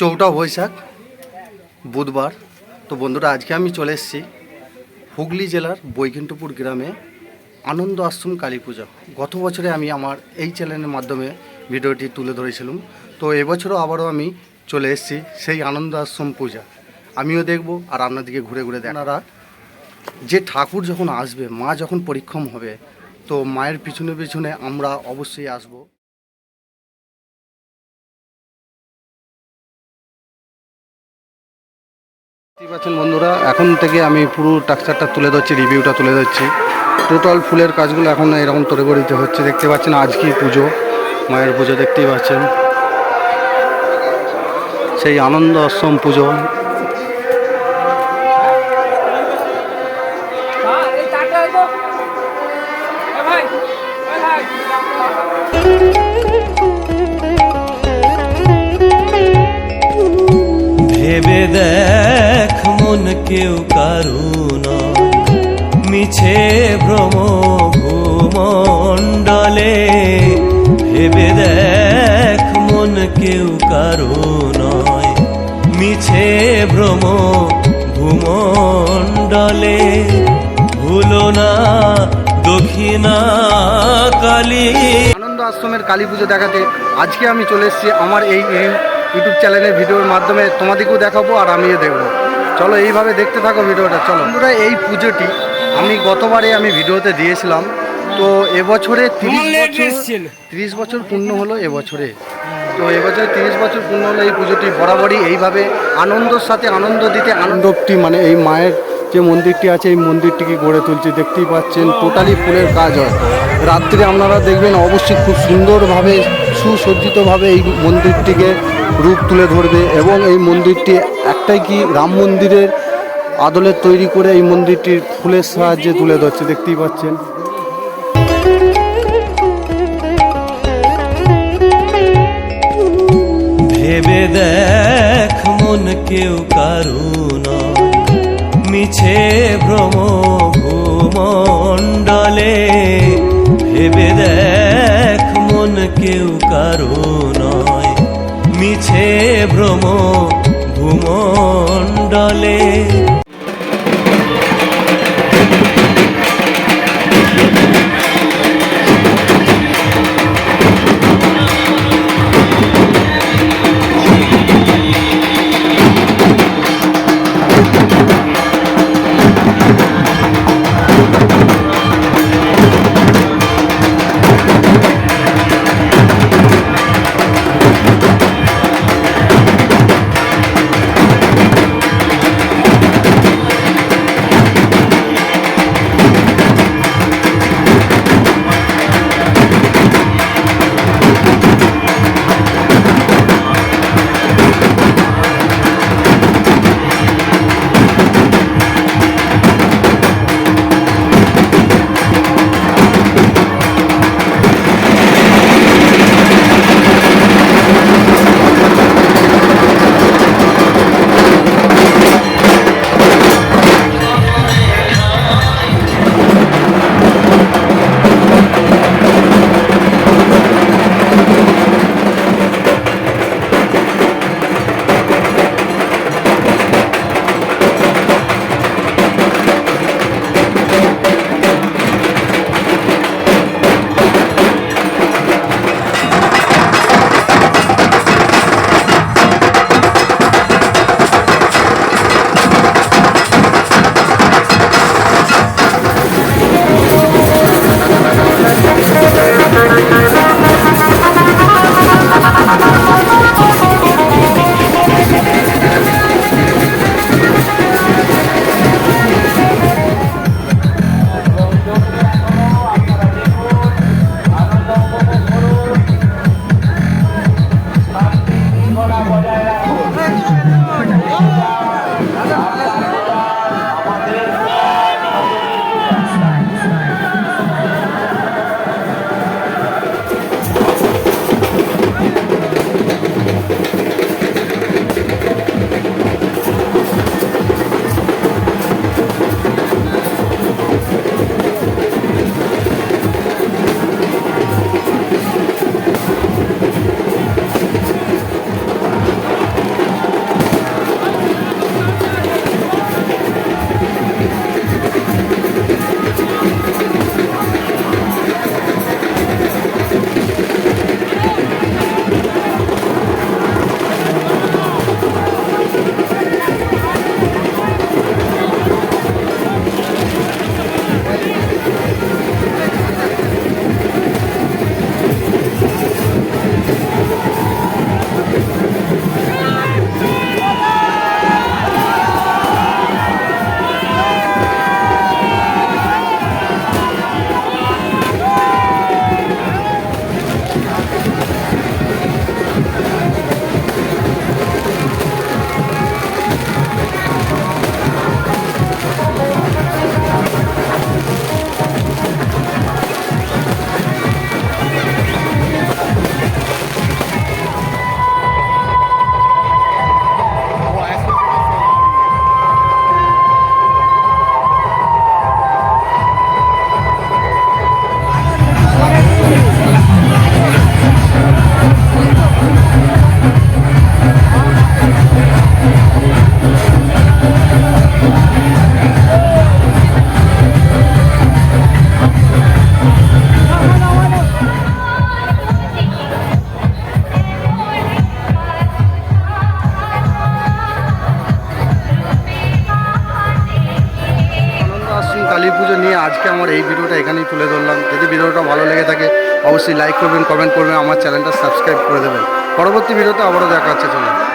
চৌঠা বৈশাখ, বুধবার। তো বন্ধুরা, আজকে আমি চলে এসেছি হুগলি জেলার বৈকুণ্ঠপুর গ্রামে আনন্দ আশ্রম কালী পুজো। গত বছরে আমি আমার এই চ্যানেলের মাধ্যমে ভিডিওটি তুলে ধরেছিলাম। তো এবছরও আবারও আমি চলে এসেছি সেই আনন্দ আশ্রম পূজা। আমিও দেখব আর আপনাদেরকে ঘুরে ঘুরে দেখারা যে ঠাকুর যখন আসবে, মা যখন পরিক্ষম হবে, তো মায়ের পিছনে পিছনে আমরা অবশ্যই আসব। পাচ্ছেন বন্ধুরা, এখন থেকে আমি পুরো টাকচারটা তুলে ধরছি রিভিউটা তুলে ধরছি। টোটাল ফুলের কাজগুলো এখন এরকম তড়িগড়িতে হচ্ছে, দেখতে পাচ্ছেন আজকেই পুজো, মায়ের পুজো দেখতেই পাচ্ছেন। সেই আনন্দ আশ্রম পুজো। ভেবে মন কেউ কারুনা মিছে ভ্রম ভূমণ্ডলে ভেবে দেখ মন কেউ কারুনয় মিছে ভ্রম ভূমণ্ডলে ভুলো না দক্ষিণা কালী। আনন্দ আশ্রমের কালী পুজো দেখাতে আজকে আমি চলে এসেছি আমার এই ইউ- ইউটিউব চ্যানেলের ভিডিওর মাধ্যমে। তোমাদেরকেও দেখাবো আর আমিও দেখব। চলো এইভাবে দেখতে থাকো ভিডিওটা চলো। বন্ধুরা এই পুজোটি আমি গতবারে আমি ভিডিওতে দিয়েছিলাম। তো এবছরে তিরিশ বছর তিরিশ বছর পূর্ণ হলো এবছরে। তো এবছরে তিরিশ বছর পূর্ণ হলো এই পুজোটি বরাবরই এইভাবে আনন্দর সাথে আনন্দ দিতে আনন্দটি মানে এই মায়ের যে মন্দিরটি আছে এই মন্দিরটিকে গড়ে তুলছে। দেখতেই পাচ্ছেন টোটালি ফুলের কাজ হয়। রাত্রে আপনারা দেখবেন অবশ্যই খুব সুন্দরভাবে সুসজ্জিতভাবে এই মন্দিরটিকে রূপ তুলে ধরবে এবং এই মন্দিরটি একটাই কি রাম মন্দিরের আদলে তৈরি করে এই মন্দিরটির ফুলের সাহায্যে তুলে ধরছে, দেখতেই পাচ্ছেন। ভেবে দেখ মন কেউ কারুনা মিছে ভ্রম ভূমণ্ডলে ভেবে দেখ মন কেউ কারুনয় মিছে ভ্রম ভূমণ্ডলে পুজো নিয়ে আজকে আমার এই ভিডিওটা এখানেই তুলে ধরলাম। যদি ভিডিওটা ভালো লেগে থাকে, অবশ্যই লাইক করবেন কমেন্ট করবেন, আমার চ্যানেলটা সাবস্ক্রাইব করে দেবেন। পরবর্তী ভিডিওতে আবারও দেখা হচ্ছে, চলুন।